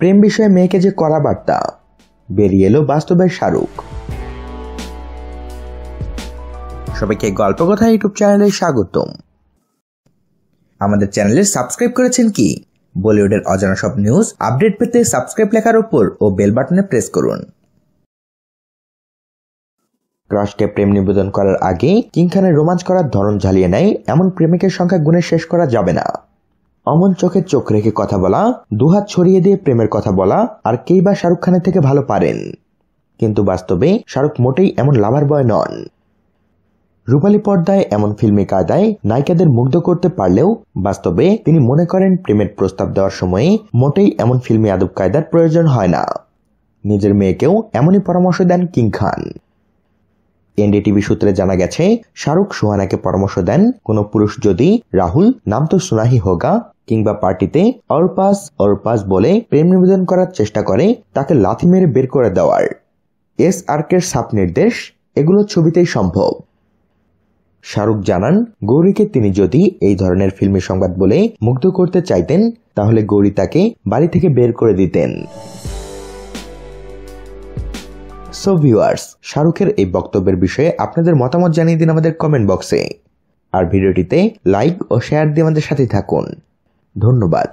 প্রেম বিষয়ে মেয়েকে যে করা বার্তা, বেরিয়ে এলো বাস্তবের শাহরুখ। সবাইকে গল্প কথা ইউটিউব চ্যানেলে স্বাগতম। আমাদের চ্যানেলে সাবস্ক্রাইব করেছেন কি? বলিউডের অজানা সব নিউজ আপডেট পেতে সাবস্ক্রাইব লেখার উপর ও বেল বাটনে প্রেস করুন। ক্রাশকে প্রেম নিবেদন করার আগে কিং খানের রোমাঞ্চ করার ধরন ঝালিয়ে নেয়, এমন প্রেমিকের সংখ্যা গুণে শেষ করা যাবে না। অমন চোখে চোখ রেখে কথা বলা, দুহাত ছড়িয়ে দিয়ে প্রেমের কথা বলা, আর কেই বা শাহরুখ খানের থেকে ভালো পারেন। কিন্তু বাস্তবে শাহরুখ মোটেই এমন লাভার বয় নন। রূপালী পর্দায় এমন ফিল্মি কায়দায় নায়িকাদের মুগ্ধ করতে পারলেও বাস্তবে তিনি মনে করেন প্রেমের প্রস্তাব দেওয়ার সময়ে মোটেই এমন ফিল্মি আদব কায়দার প্রয়োজন হয় না। নিজের মেয়েকেও এমনই পরামর্শ দেন কিং খান। এনডিটিভি সূত্রে জানা গেছে, শাহরুখ সোহানাকে পরামর্শ দেন কোনো পুরুষ যদি রাহুল, নাম তো সোনাহি হোগা, কিংবা পার্টিতে অরপাস অরপাস বলে প্রেম নিবেদন করার চেষ্টা করে, তাকে লাথি মেরে বের করে দেওয়ার। এস আর্কের সাপ নির্দেশ, এগুলো ছবিতেই সম্ভব। শাহরুখ জানান, গৌরীকে তিনি যদি এই ধরনের ফিল্মি সংবাদ বলে মুগ্ধ করতে চাইতেন, তাহলে গৌরী তাকে বাড়ি থেকে বের করে দিতেন। সো ভিউয়ার্স শাহরুখের এই বক্তব্যের বিষয়ে আপনাদের মতামত জানিয়ে দিন আমাদের কমেন্ট বক্সে আর ভিডিওটিতে লাইক ও শেয়ার দিয়ে আমাদের সাথে থাকুন। ধন্যবাদ।